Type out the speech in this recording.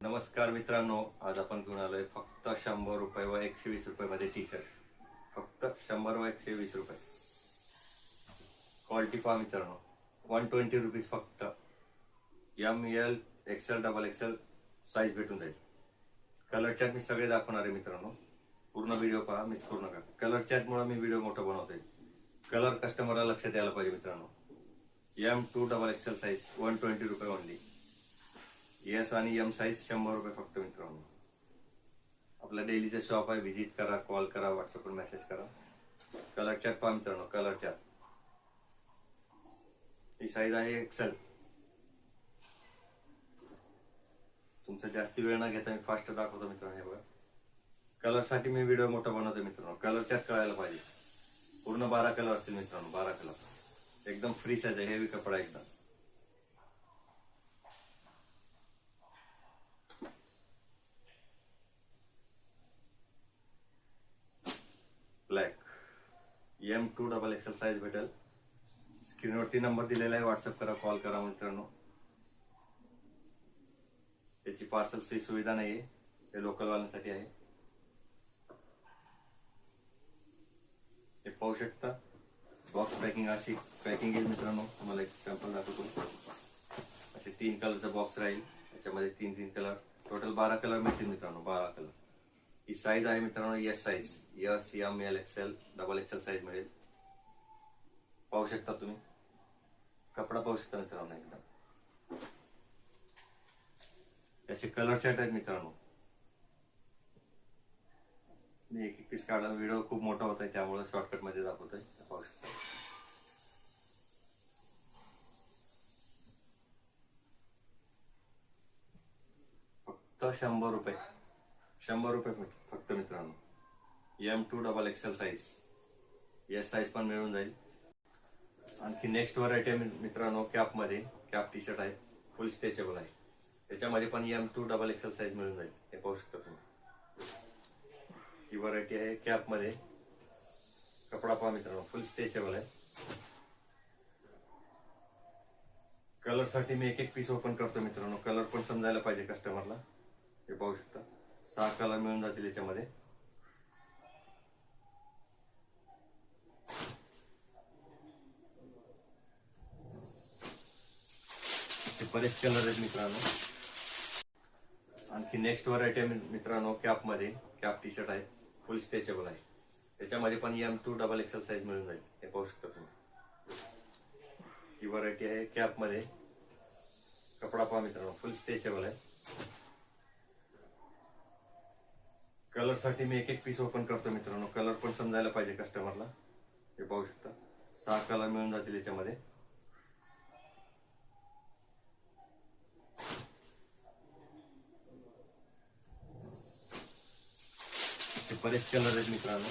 नमस्कार मित्रांनो आज आपण घेऊन आलोय फक्त शंभर रुपये व एकशे वीस रुपये मध्ये टी शर्ट फक्त शंभर व एकशे वीस रुपये. क्वालिटी पहा मित्रांनो. वन ट्वेंटी रुपीज फक्त. M L XL double XL size भेटून जाईल. कलर चॅट मी सगळे दाखवणार आहे मित्रांनो. पूर्ण व्हिडिओ पहा मिस करू नका. कलर चॅटमुळे मी व्हिडिओ मोठा बनवतोय. कलर कस्टमरला लक्षात यायला पाहिजे मित्रांनो. M to double XL size one twenty रुपये ओनली एस आणि एम साईज शंभर रुपये फक्त मित्रांनो. आपला डेलीचा शॉप आहे व्हिजिट करा कॉल करा व्हॉट्सअपवर मेसेज करा. कलर चार्ट पहा मित्रांनो कलर चार्ट ही साईज आहे एक्सेल तुमचा जास्ती वेळ न घेता मी फास्ट दाखवतो मित्रांनो हे बघा. कलरसाठी मी व्हिडिओ मोठा बनवतो मित्रांनो. कलर चार्ट कळायला पाहिजे. पूर्ण बारा कलर असतील मित्रांनो बारा कलर एकदम फ्री साईज आहे हेवी कपडा एकदम. M to double XL size भेटेल. स्क्रीनवरती नंबर दिलेला आहे व्हॉट्सअप करा कॉल करा मित्रांनो. त्याची पार्सलची सुविधा नाही आहे ते लोकलवाल्यांसाठी आहे. हे पाहू शकता. बॉक्स पॅकिंग अशी पॅकिंग येईल मित्रांनो. तुम्हाला एक सॅम्पल दाखवतो. असे तीन कलरचा बॉक्स राहील. त्याच्यामध्ये तीन तीन कलर टोटल बारा कलर मिळतील मित्रांनो बारा कलर ही साईज आहे मित्रांनो S size S M L XL double XL size मिळेल पाहू शकता तुम्ही कपडा पाहू शकता मित्रांनो एकदम त्याचे कलर शर्ट आहेत मित्रांनो मी एक एक पीस काढला व्हिडिओ खूप मोठा होत आहे त्यामुळे शॉर्टकटमध्ये दाखवतोय पाहू शकता फक्त शंभर रुपये शंभर रुपये फक्त- मित्रांनो. M to double XL size S size पण मिळून जाईल. आणखी नेक्स्ट व्हरायटी आहे मित्रांनो मित्रांनो कॅपमध्ये कॅप टी शर्ट आहे. फुल स्ट्रेचेबल आहे. त्याच्यामध्ये पण M to double XL size मिळून जाईल. हे पाहू शकता तुम्ही. ही व्हरायटी आहे कॅपमध्ये कपडा पहा मित्रांनो फुल स्ट्रेचेबल आहे. कलरसाठी मी एक एक पीस ओपन करतो मित्रांनो. कलर पण समजायला पाहिजे कस्टमरला हे पाहू शकता. सहा कलर मिळून जातील याच्यामध्ये. बरेच कलर आहेत मित्रांनो. आणखी नेक्स्ट व्हरायटी आहे मित्रांनो मित्रांनो कॅपमध्ये. कॅप टी शर्ट आहे फुल स्ट्रेचेबल आहे. त्याच्यामध्ये पण M to double XL size मिळून जाईल हे पाहू शकता तुम्ही. ही व्हरायटी आहे कॅपमध्ये. कपडा पहा मित्रांनो फुल स्ट्रेचेबल आहे. कलरसाठी मी एक एक पीस ओपन करतो मित्रांनो. कलर पण समजायला पाहिजे कस्टमरला हे पाहू शकता. सहा कलर मिळून जातील याच्यामध्ये. बरेच कलर आहेत मित्रांनो.